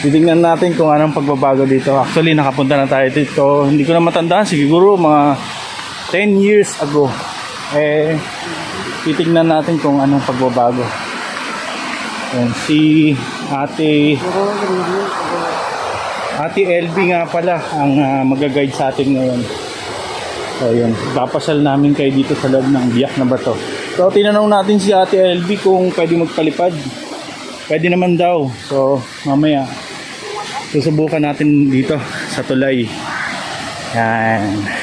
Titingnan natin kung anong pagbabago dito. Actually, nakapunta na tayo dito. Hindi ko na matandaan. Siguro mga 10 years ago. Eh, titingnan natin kung anong pagbabago. Yan, si ate Ate LB nga pala ang uh, magaguide sa atin ngayon. So yun, papasal namin kayo dito sa loob ng biyak na bato. So tinanong natin si Ate LB kung pwede magpalipad. Pwede naman daw. So mamaya susubukan natin dito sa tulay. Yan.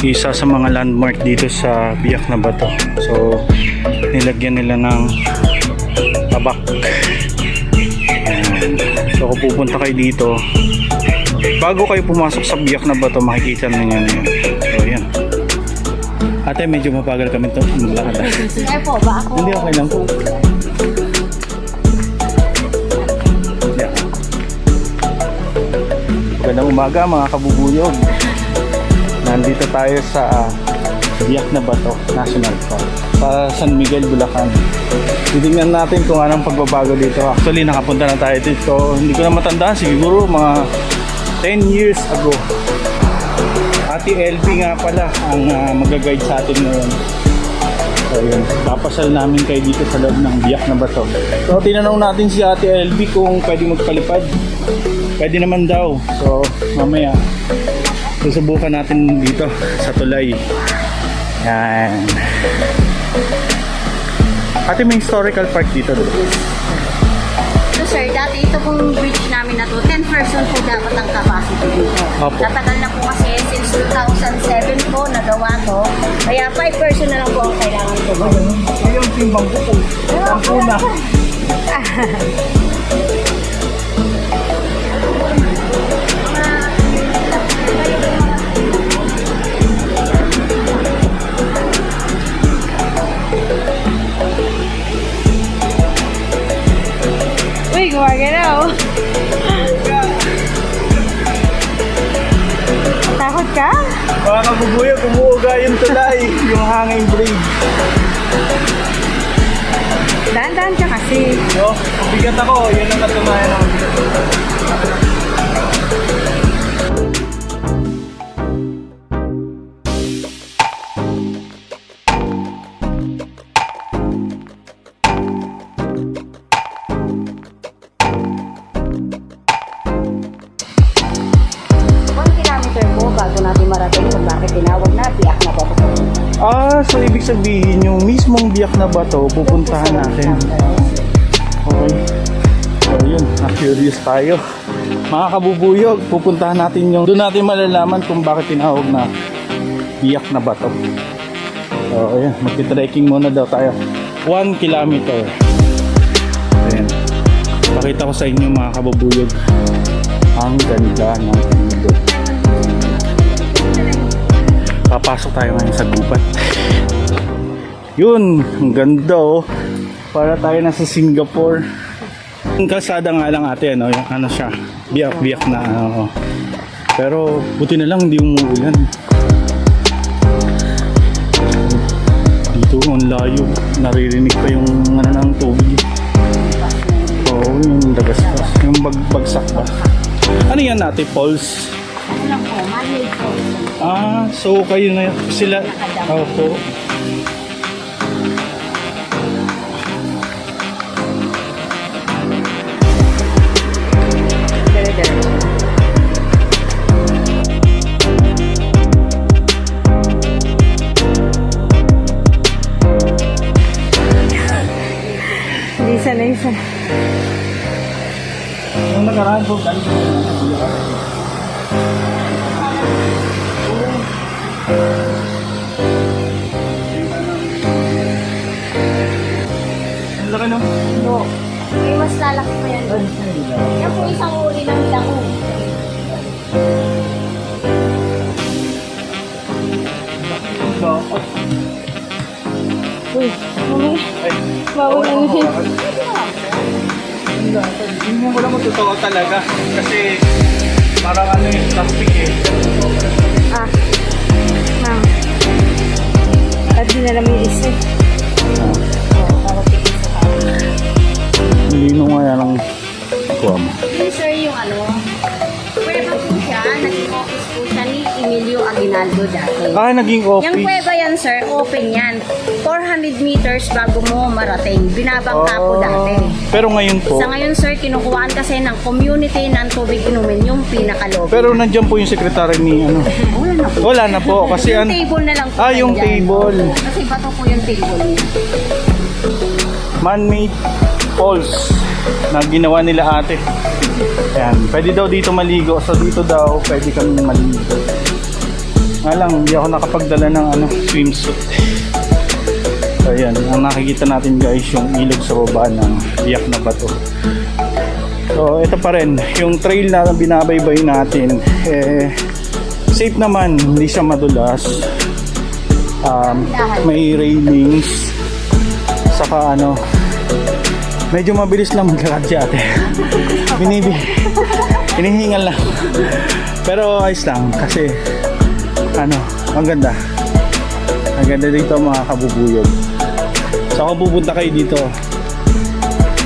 Isa sa mga landmark dito sa biyak na bato. So, nilagyan nila ng tabak. So, kung pupunta kayo dito, bago kayo pumasok sa biyak na bato, makikita na nyo yun. So, yan. Ate, medyo mapagal kami ito. Malakad. Ay po, ba ako? Hindi, okay lang po. Magandang umaga mga kabubuyog. Nandito tayo sa Biyak na Bato National Park sa San Miguel, Bulacan. Titingnan natin kung anong pagbabago dito. Actually, nakapunta na tayo dito. Hindi ko na matandaan. Siguro mga 10 years ago. Ate LB nga pala ang uh, magaguide sa atin ngayon. So yun, papasal namin kayo dito sa loob ng biyak na bato. So tinanong natin si Ate LB kung pwede magpalipad. Pwede naman daw. So mamaya, susubukan natin dito sa tulay. Yan. Ate may historical park dito. So sir, dati ito pong bridge namin na to, 10 person po dapat ang capacity dito. Opo. Natagal na po kasi since 2007 po nagawa to. Kaya 5 person na lang po ang kailangan ko. Yung timbang ko po. Tampo na. Uy, gumagalaw. Takot ka? Mga kabubuyo, kumuuga yung tulay. Yung hanging bridge. Dahan-dahan ka kasi. No? Bigat ako. Yan ang natunayan ako. Sabihin yung mismong biyak na bato, pupuntahan natin. Okay. So yun, na-curious tayo. Mga kabubuyog, pupuntahan natin yung... Doon natin malalaman kung bakit tinawag na biyak na bato. So ayan, magti-trekking muna daw tayo. 1 kilometer. Ayan. Pakita ko sa inyo mga kabubuyog. Ang ganda ng mundo. Papasok tayo ngayon sa gubat. Yun, ang ganda oh. Para tayo nasa Singapore. Ang kalsada nga lang ate, ano, yung ano siya, biyak-biyak na ano. Pero buti na lang hindi umuulan. Dito, ang layo. Naririnig pa yung ano ng tubig. Oo, yung dagastas. Yung bag bagsak ba? Ano yan ate, Pauls? Ano. Ah, so kayo na sila. Opo. Dire-diretso. kasi. Nung nakaraan po, ganito po na siya. Ang laki ng puno. May mas lalaki pa yan. Ay, Yan po isang uri ng daong. Uy, mami. Bawal na niya. Tingnan ko lang totoo talaga. Kasi parang ano yung plastic eh. Ah. Ma'am. At dinala mo yung isa. Oo, para tigil sa tao. Lino nga yan ang kuha mo. Yun sir yung ano, Aguinaldo dati. Ah, naging Yung office. kuweba yan sir, open yan. 400 meters bago mo marating. Binabangka po Ah, dati. Pero ngayon po, Sa ngayon sir, kinukuhaan kasi ng community ng tubig inumin yung pinakalobi. pero nandiyan po yung sekretary ni ano. wala na po. Wala na po kasi yung an table na lang po. Ah, yung nandyan. table. Kasi bato po yung table niya. man-made falls na ginawa nila ate. Ayan, pwede daw dito maligo. So dito daw pwede kami maligo. Lang, hindi ako nakapagdala ng ano, swimsuit. So ayan, ang nakikita natin guys yung ilog sa baba ng biyak na bato. So ito pa rin, yung trail na binabaybay natin, eh, safe naman, hindi siya madulas. Um, may railings, saka ano, medyo mabilis lang maglakad si ate. Binibi, hinihingal lang. Pero ayos lang kasi ano, ang ganda. Ang ganda dito mga kabubuyog. So kung pupunta kayo dito,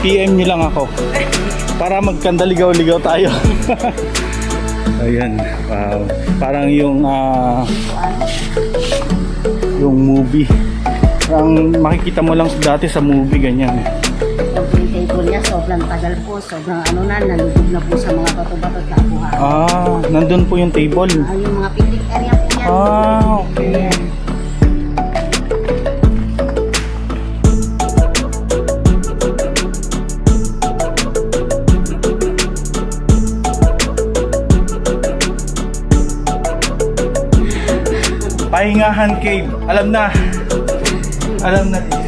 PM nyo lang ako. Para magkandaligaw-ligaw tayo. Ayan, wow. Parang yung ah, yung movie. Ang makikita mo lang dati sa movie ganyan. Yung table niya, sobrang tagal po. Sobrang ano na, nalubog na po sa mga bato-bato at kabuhan. Ah, nandun po yung table. Ah, yung mga picnic area po. Ah, okay. Pahingahan Cave. Alam na. Alam na.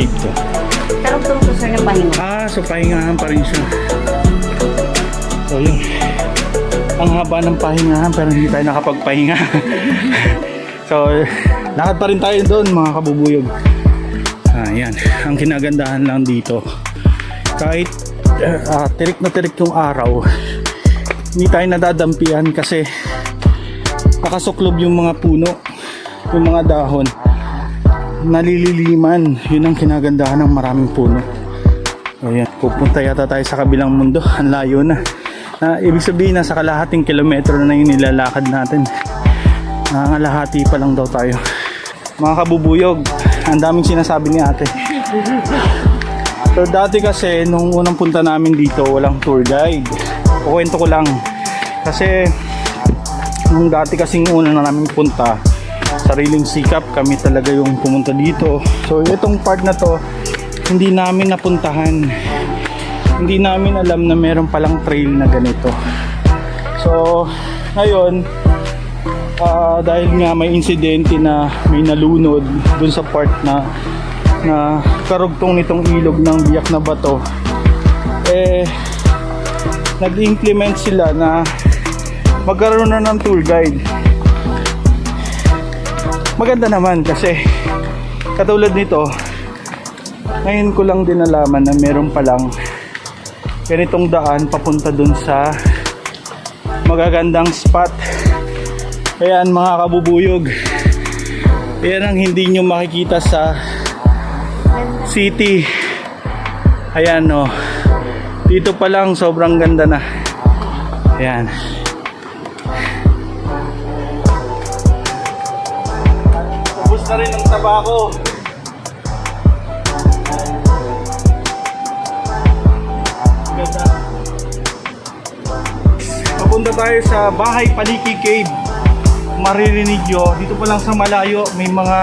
Cave to? Tarong-tarong po sir ng pahinga. Ah, so pahingahan pa rin siya. So yun. Ang haba ng pahingahan pero hindi tayo nakapagpahinga. so, lakad pa rin tayo doon mga kabubuyog. Ah, yan. Ang kinagandahan lang dito. Kahit ah, tirik na tirik yung araw, hindi tayo nadadampian kasi nakasuklob yung mga puno, yung mga dahon. Nalililiman. Yun ang kinagandahan ng maraming puno. Ayan, pupunta yata tayo sa kabilang mundo. Ang layo na. Na, ibig sabihin, nasa kalahating kilometro na yung nilalakad natin. Nangangalahati pa lang daw tayo. Mga kabubuyog, ang daming sinasabi ni ate. So dati kasi, nung unang punta namin dito, walang tour guide. Kukwento ko lang. Kasi, nung dati kasing una na namin punta, sariling sikap, kami talaga yung pumunta dito. So itong part na to, hindi namin napuntahan. Hindi namin alam na meron palang trail na ganito. So, ngayon, ah, dahil nga may insidente na may nalunod dun sa part na na karugtong nitong ilog ng biyak na bato eh nag-implement sila na magkaroon na ng tour guide maganda naman kasi katulad nito ngayon ko lang din nalaman na meron palang ganitong daan papunta dun sa magagandang spot. Ayan mga kabubuyog. Yan ang hindi nyo makikita sa city. Ayan no dito pa lang sobrang ganda na. Ayan Nasa rin ang tabako. Papunta tayo sa bahay Paniki Cave. Maririnig nyo, dito pa lang sa malayo, may mga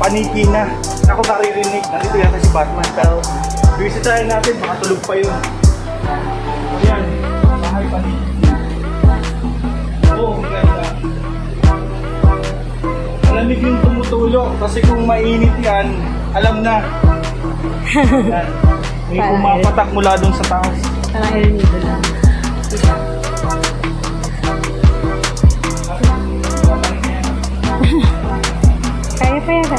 paniki na. Ako naririnig, narito yata si Batman, pero visitain natin, baka tulog pa yun. Tumutulo kasi kung mainit yan, alam na. Yan. May Parang pumapatak mula dun sa taas. Parang El Nido lang. Kaya pa yata.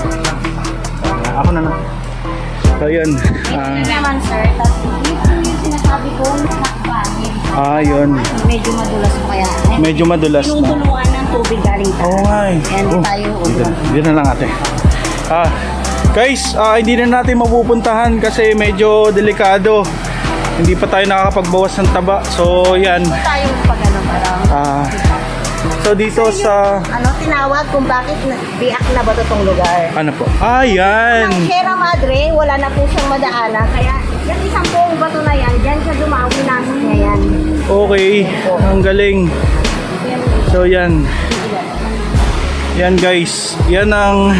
Ah, ako na na. So yun. Ah, Ito naman sir, tapos ito yung sinasabi ko, nakapangin. ah, yun. Medyo madulas mo kaya. Medyo madulas na. Tinutuluan ng tubig galing taas. Oo nga eh. Yan Oh, tayo. Dito, dito na lang ate. Ah, guys, ah, hindi na natin mapupuntahan kasi medyo delikado. Hindi pa tayo nakakapagbawas ng taba. So, yan. Tayo pag ano, parang Ah, so dito sa... ano tinawag kung bakit na- biak na ba itong lugar. Ano po? Ah, yan. Ang Sierra Madre, wala na po siyang madaanan. Kaya yung isang buong bato na yan, dyan siya dumawi namin niya yan. Okay. Ang galing. Yan. So, yan. Yan guys. Yan ang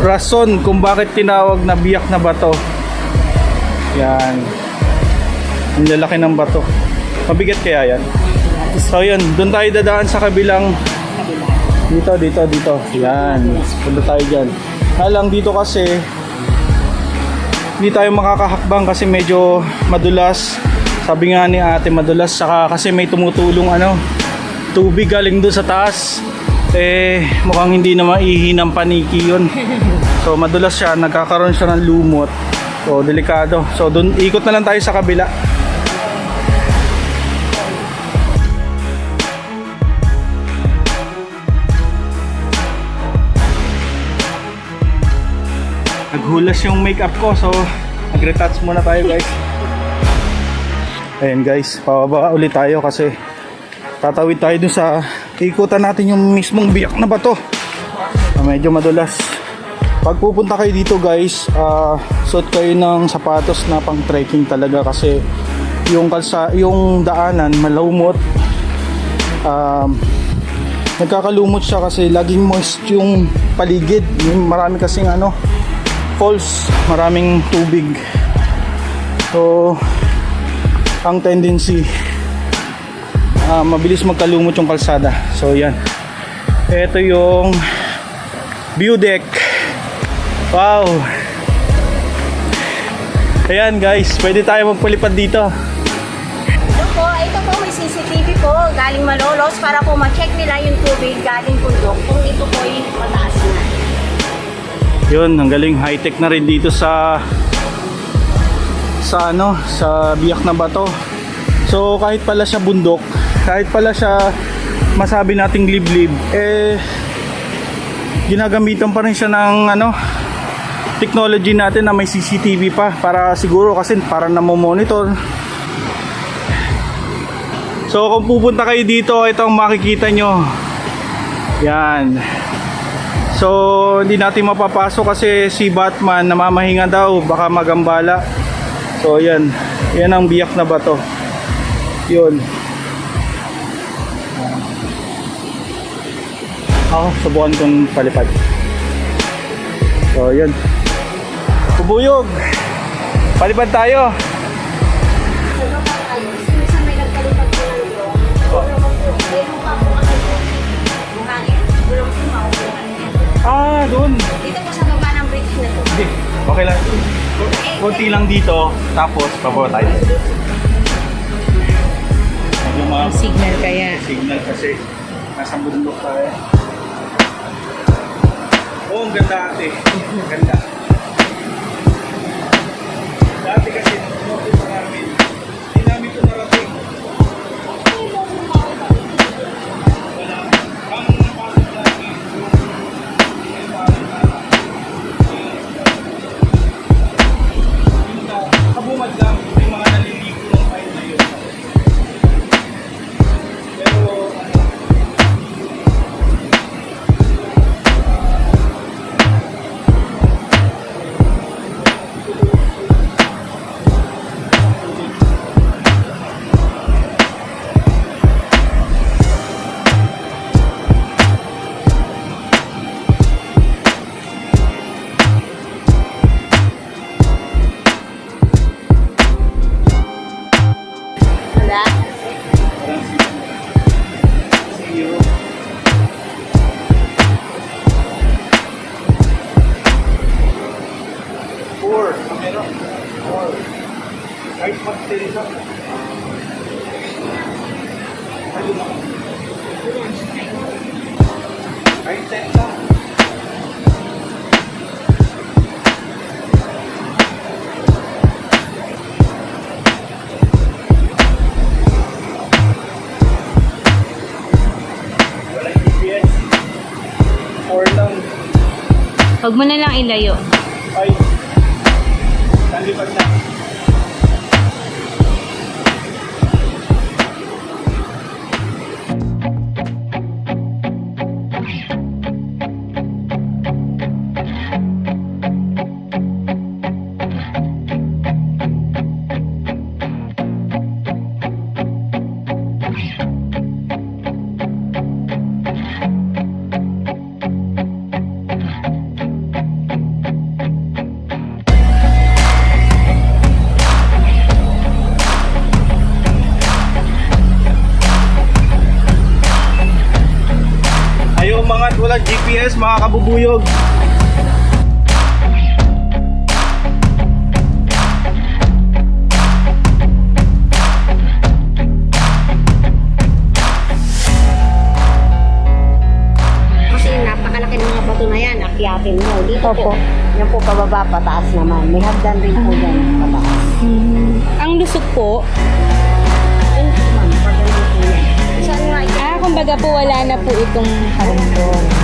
rason kung bakit tinawag na biyak na bato. Yan. Ang lalaki ng bato. Mabigat kaya yan? So yun, doon tayo dadaan sa kabilang dito, dito, dito. Yan. Punta tayo dyan. Halang dito kasi hindi tayo makakahakbang kasi medyo madulas. Sabi nga ni ate madulas saka kasi may tumutulong ano tubig galing doon sa taas. Eh mukhang hindi na maihi ng paniki yun. So madulas siya, nagkakaroon siya ng lumot. So delikado. So doon ikot na lang tayo sa kabila. Naghulas yung makeup ko so nag-retouch muna tayo guys. Ayan guys, pababa ulit tayo kasi tatawid tayo dun sa ikutan natin yung mismong biyak na bato. Ah, medyo madulas. Pag pupunta kayo dito guys, ah, suot kayo ng sapatos na pang trekking talaga kasi yung kalsa, yung daanan malumot. Um, nagkakalumot siya kasi laging moist yung paligid. Marami kasing ano, falls, maraming tubig. So, ang tendency ah, mabilis magkalumot yung kalsada. So, yan. Ito yung view deck. Wow! Ayan guys, pwede tayo magpalipad dito. Ito po, ito po may CCTV po galing Malolos para po ma-check nila yung tubig galing bundok kung ito po ay mataas na. Yun, ang galing high-tech na rin dito sa sa ano, sa biyak na bato. So kahit pala siya bundok, kahit pala siya masabi nating liblib, eh ginagamitan pa rin siya ng ano technology natin na may CCTV pa para siguro kasi para namo-monitor. So kung pupunta kayo dito, itong makikita nyo. Yan. So, hindi natin mapapasok kasi si Batman namamahinga daw, baka magambala. So, yan. Yan ang biyak na bato. Yun. Ako, subukan kong palipad. So, yun. Bubuyog! Palipad tayo! Ah, doon! Dito po sa baba ng bridge na to. Hindi, okay lang. Kunti lang dito, tapos pababa tayo. Medyo mga Signal kaya. signal kasi nasa bundok tayo. Oo, ang ganda ate. Ganda. Dati kasi Huwag mo na lang ilayo. Ay. Nalipad na. Walang GPS, mga kabubuyog. Kasi napakalaki ng mga bato na yan, akyatin mo. Dito po, yan po pababa, pataas naman. May hagdan rin po yan, pataas. Ang lusok po, Ayun po ma'am, pagdating po yan. Saan nga yan? ah, kumbaga po wala na po itong karundong.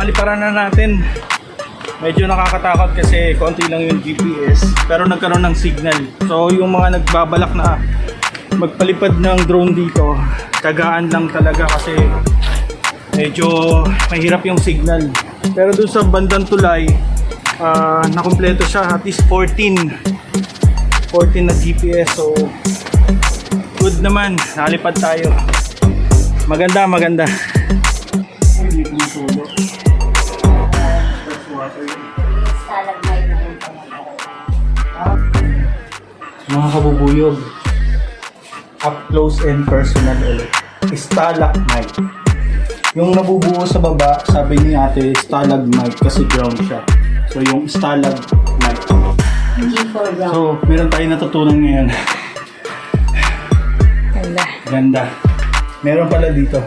Nakapaliparan na natin. Medyo nakakatakot kasi konti lang yung GPS pero nagkaroon ng signal. So yung mga nagbabalak na magpalipad ng drone dito, tagaan lang talaga kasi medyo mahirap yung signal. Pero doon sa bandang tulay, ah nakumpleto siya at least 14 14 na GPS so good naman, nalipad tayo. Maganda, maganda. Mga kabubuyog, up close and personal ulit. Stalagmite. Yung nabubuo sa baba, sabi ni ate, stalagmite kasi ground siya. So yung stalagmite. G4 ground. So, meron tayong natutunan ngayon. Ganda. Ganda. Meron pala dito.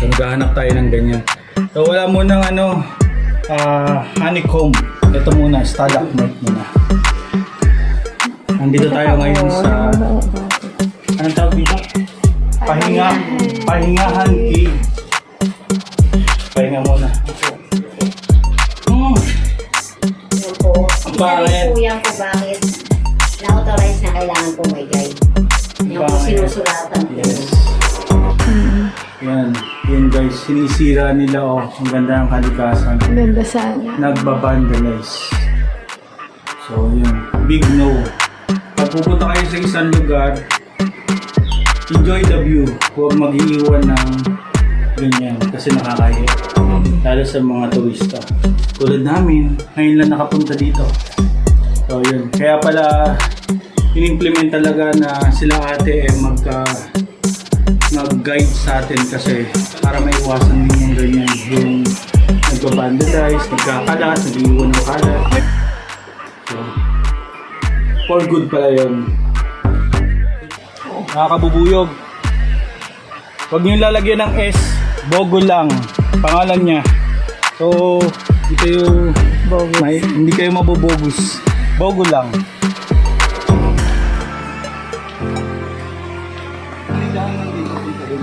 So, naghahanap tayo ng ganyan. So, wala munang ano, ah, honeycomb. Ito muna, stalagmite muna. Nandito tayo ngayon sa, anong tawag dito? Pahinga, pahingahan cave. Pahinga muna. Mm, Yan po. Isa Bakit? rin po yan po bakit na-authorize na kailangan po may guide. Yung po sinusulatan yes. Yan, yan guys, sinisira nila oh. Ang ganda ng kalikasan. Ganda sana. nagbabandalize. So, yun. Big no. Pag pupunta kayo sa isang lugar, enjoy the view. Huwag mag-iiwan ng ganyan kasi nakakahiya. Lalo sa mga turista. Tulad namin, ngayon lang nakapunta dito. So, yun. Kaya pala, in-implement talaga na sila ate eh magka nag-guide sa atin kasi para maiwasan din yung ganyan yung nagpa-vandalize, nagkakalat, nag-iwan ng kalat. For good pala yun. Nakakabubuyog. Huwag niyo lalagyan ng S, Bogo lang. Pangalan niya. So, hindi kayo, may, hindi kayo mabobogus. Bogo lang. dyan dito, dito rin.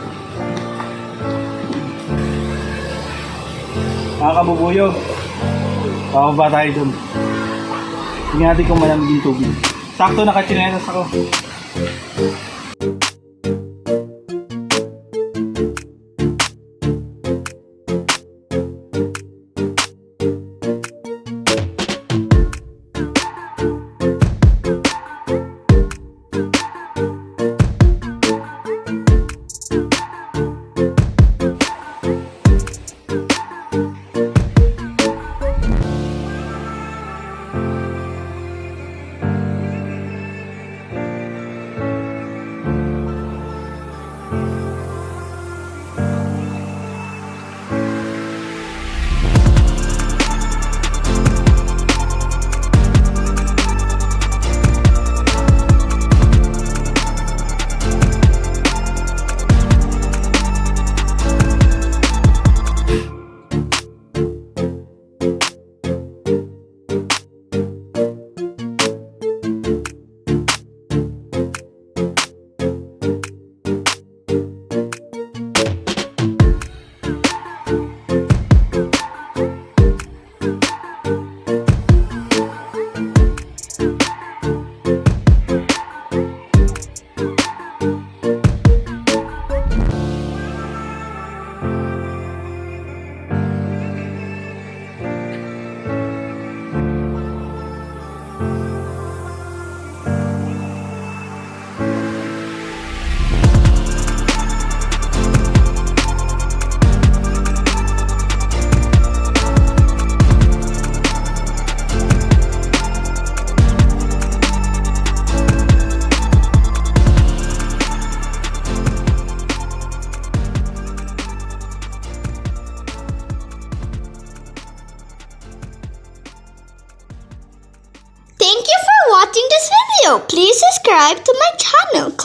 Mga kabubuyog, bababa tayo dun. Tingnan natin kung malamig yung tubig. Sakto nakachinelas ako.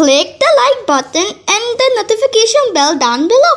Click the like button and the notification bell down below.